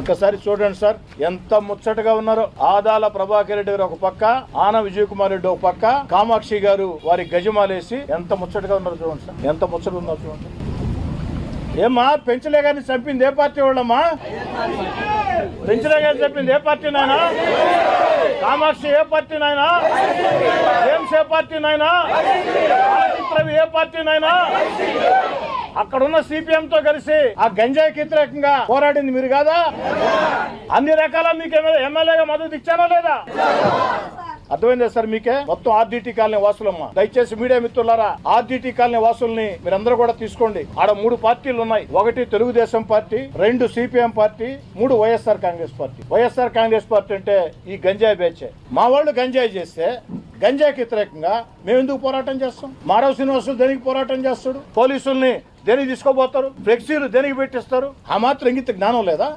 ఒక్కసారి చూడండి సార్ ఎంత ముచ్చటగా ఉన్నారో. ఆదాల ప్రభాకర్ రెడ్డి గారు ఒక పక్క ఆన విజయ్ కుమార్ రెడ్డి ఒక పక్క కామాక్షి గారు వారి గజమాలేసి ఎంత ముచ్చటగా ఉన్నారో చూడండి సార్ ఎంత ముచ్చటగా ఉన్నారో చూడండి. ఏమ్మా పెంచలే గారిని చంపింది ఏ పార్టీ వాళ్ళమ్మా? పెంచలే గారిని చంపింది ఏ పార్టీ నాయనా? కామాక్షి ఏ పార్టీ నాయనా? జేమ్స్ ఏ పార్టీ నాయనా? ఏ పార్టీ నాయనా? అక్కడ ఉన్న సిపిఎం తో కలిసి ఆ గంజాయికి వ్యతిరేకంగా పోరాడింది మీరు కాదా? అన్ని రకాల మీకు ఎమ్మెల్యేగా మద్దతు ఇచ్చానా లేదా? అర్థమైందా సార్ మీకే? మొత్తం ఆర్డీటీ కాలనీ వాసులమ్మ. దయచేసి మీడియా మిత్రులారా ఆర్డీటీ కాలనీ వాసుల్ని మీరందరూ కూడా తీసుకోండి. ఆడ మూడు పార్టీలు ఉన్నాయి. ఒకటి తెలుగుదేశం పార్టీ రెండు సిపిఎం పార్టీ మూడు YSR Congress party. YSR Congress party అంటే ఈ గంజాయి బేచే. మా వాళ్ళు గంజాయి చేస్తే గంజాయికి వ్యతిరేకంగా మేము ఎందుకు పోరాటం చేస్తాం? మాడవ శ్రీనివాసులు దేనికి పోరాటం చేస్తాడు? పోలీసుల్ని దేనికి తీసుకోబోతారు? ఫ్లెక్సీలు దేనికి పెట్టిస్తారు? ఆ మాత్రం ఇంగిత జ్ఞానం లేదా?